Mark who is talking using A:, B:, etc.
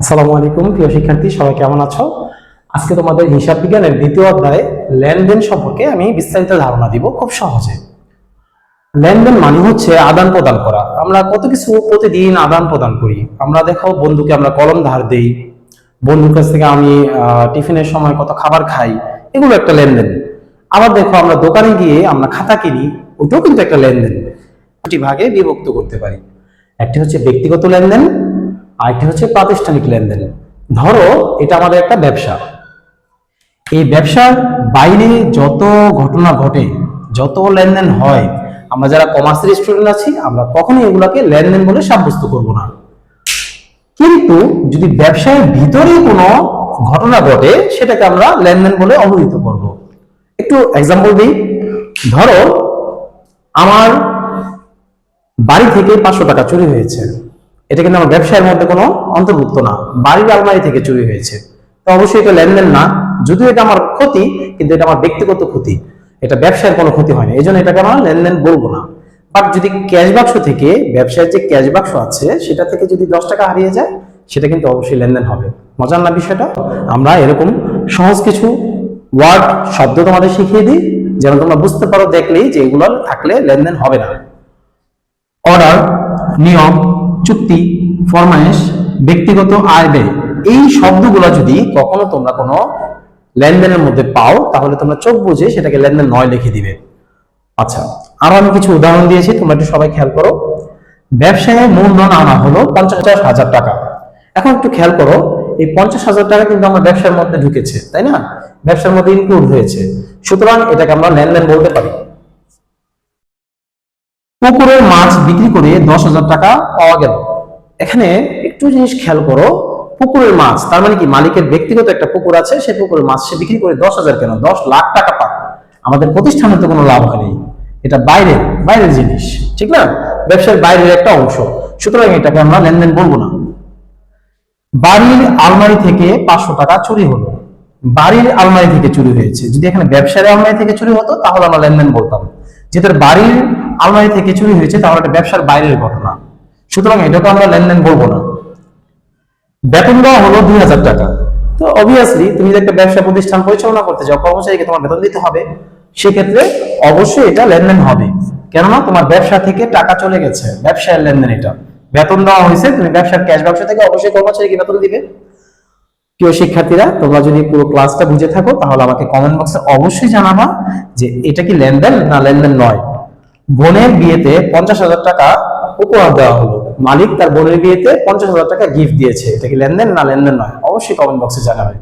A: আসসালামু আলাইকুম, প্রিয় শিক্ষার্থী, সবাই কেমন আছো? আজকে তোমাদের হিসাব বিজ্ঞানের দ্বিতীয় অধ্যায়ে লেনদেন সম্পর্কে আমি বিস্তারিত ধারণা দিব খুব সহজে। লেনদেন মানে হচ্ছে আদান প্রদান করা। আমরা কত কিছু প্রতিদিন আদান প্রদান করি। আমরা দেখো, বন্ধুকে আমরা কলম ধার দেই। বন্ধুর কাছ থেকে আমি টিফিনের সময় কত খাবার খাই, এগুলো একটা লেনদেন। আবার দেখো, আমরা দোকানে গিয়ে আমরা খাতা কিনি ওটাও কিন্তু একটা লেনদেন। দুটি ভাগে বিভক্ত করতে পারি। একটি হচ্ছে ব্যক্তিগত লেনদেন আরেকটি হচ্ছে প্রাতিষ্ঠানিক লেনদেন। ধরো, এটা আমাদের একটা ব্যবসা। এই ব্যবসার বাইরে যত ঘটনা ঘটে, যত লেনদেন হয়, আমরা যারা কমার্সের স্টুডেন্ট আছি, আমরা কখনোই এগুলাকে লেনদেন বলে সাব্যস্ত করব না। কিন্তু যদি ব্যবসায়ের ভিতরে কোনো ঘটনা ঘটে, সেটাকে আমরা লেনদেন বলে অবহিত করব। একটু এক্সাম্পল দিই। ধরো, আমার বাড়ি থেকে পাঁচশো টাকা চুরি হয়েছে। এটা কিন্তু আমার ব্যবসায়ের মধ্যে কোনো অন্তর্ভুক্ত না। বাড়ির আলমারি থেকে চুরি হয়েছে। তো অবশ্যই এটা লেনদেন না। যদিও এটা আমার ক্ষতি, কিন্তু এটা আমার ব্যক্তিগত ক্ষতি। এটা ব্যবসায়ের কোনো ক্ষতি হয়নি এই জন্য এটাকে আমরা লেনদেন বলব না। বাট যদি ক্যাশ বাক্স থেকে, ব্যবসায়ের যে ক্যাশ বাক্স আছে, সেটা থেকে যদি দশ টাকা হারিয়ে যায়, সেটা কিন্তু অবশ্যই লেনদেন হবে। মজার না বিষয়টা? আমরা এরকম সহজ কিছু ওয়ার্ড, শব্দ তোমাদের শিখিয়ে দিই। যেন তোমরা বুঝতে পারো, দেখলেই যে এগুলো থাকলে লেনদেন হবে না। অর্ডার, নিয়ম চুক্তি ফরমাইশ ব্যক্তিগত আয়, ব্যয়, এই শব্দগুলো যদি কখনো তোমরা কোনো লেনদেনের মধ্যে পাও, তাহলে তোমরা চোখ বুঝে সেটাকে লেনদেন নয় লিখে দিবে। আচ্ছা আরও আমি কিছু উদাহরণ দিয়েছি, তোমরা একটু সবাই খেয়াল করো। ব্যবসায় মূলধন আনা হলো পঞ্চাশ হাজার টাকা। এখন একটু খেয়াল করো, এই পঞ্চাশ হাজার টাকা কিন্তু আমার ব্যবসার মধ্যে ঢুকেছে, তাই না? ব্যবসার মধ্যে ইনক্লুড হয়েছে। সুতরাং এটাকে আমরা লেনদেন বলতে পারি। পুকুরের মাছ বিক্রি করে দশ হাজার টাকা পাওয়া গেল। এখানে একটু জিনিস খেয়াল করো, পুকুরের মাছ, তার মানে কি মালিকের ব্যক্তিগত একটা পুকুর আছে, সেই পুকুরের মাছ সে বিক্রি করে দশ হাজার কেন? দশ লাখ টাকা পাক আমাদের প্রতিষ্ঠানে তো কোনো লাভ হয়নি। এটা বাইরের বাইরের জিনিস, ঠিক না? ব্যবসার বাইরের একটা অংশ। সুতরাং এটাকে আমরা লেনদেন বলব না। বাড়ির আলমারি থেকে পাঁচশো টাকা চুরি হলো। বাড়ির আলমারি থেকে চুরি হয়েছে। যদি এখানে ব্যবসার আলমারি থেকে চুরি হতো, তাহলে আমরা লেনদেন বলতাম। যেহেতু বাড়ির আলমারি থেকে চুরি হয়েছে তাহলে এটা ব্যবসার বাইরের ঘটনা। সুতরাং এটাকে আমরা লেনদেন বলব না। বেতন দেওয়া হলো দুই হাজার টাকা। তো অবভিয়াসলি তুমি যদি একটা ব্যবসা প্রতিষ্ঠান পরিচালনা করতে যাও কর্মচারীকে তোমার বেতন দিতে হবে, সেক্ষেত্রে অবশ্যই এটা লেনদেন হবে। কেননা তোমার ব্যবসা থেকে টাকা চলে গেছে, ব্যবসায়ের লেনদেন এটা। বেতন দেওয়া হয়েছে, তুমি ব্যবসার ক্যাশ ব্যবসা থেকে অবশ্যই কর্মচারীকে বেতন দিবে। প্রিয় শিক্ষার্থীরা, তোমরা যদি পুরো ক্লাসটা বুঝে থাকো, তাহলে আমাকে কমেন্ট বক্সে অবশ্যই জানাবা যে এটা কি লেনদেন না লেনদেন নয়। বোনের বিয়েতে পঞ্চাশ হাজার টাকা উপহার দেওয়া হলো। মালিক তার বোনের বিয়েতে পঞ্চাশ হাজার টাকা গিফট দিয়েছে। এটা কি লেনদেন না লেনদেন নয়? অবশ্যই কমেন্ট বক্সে জানাবে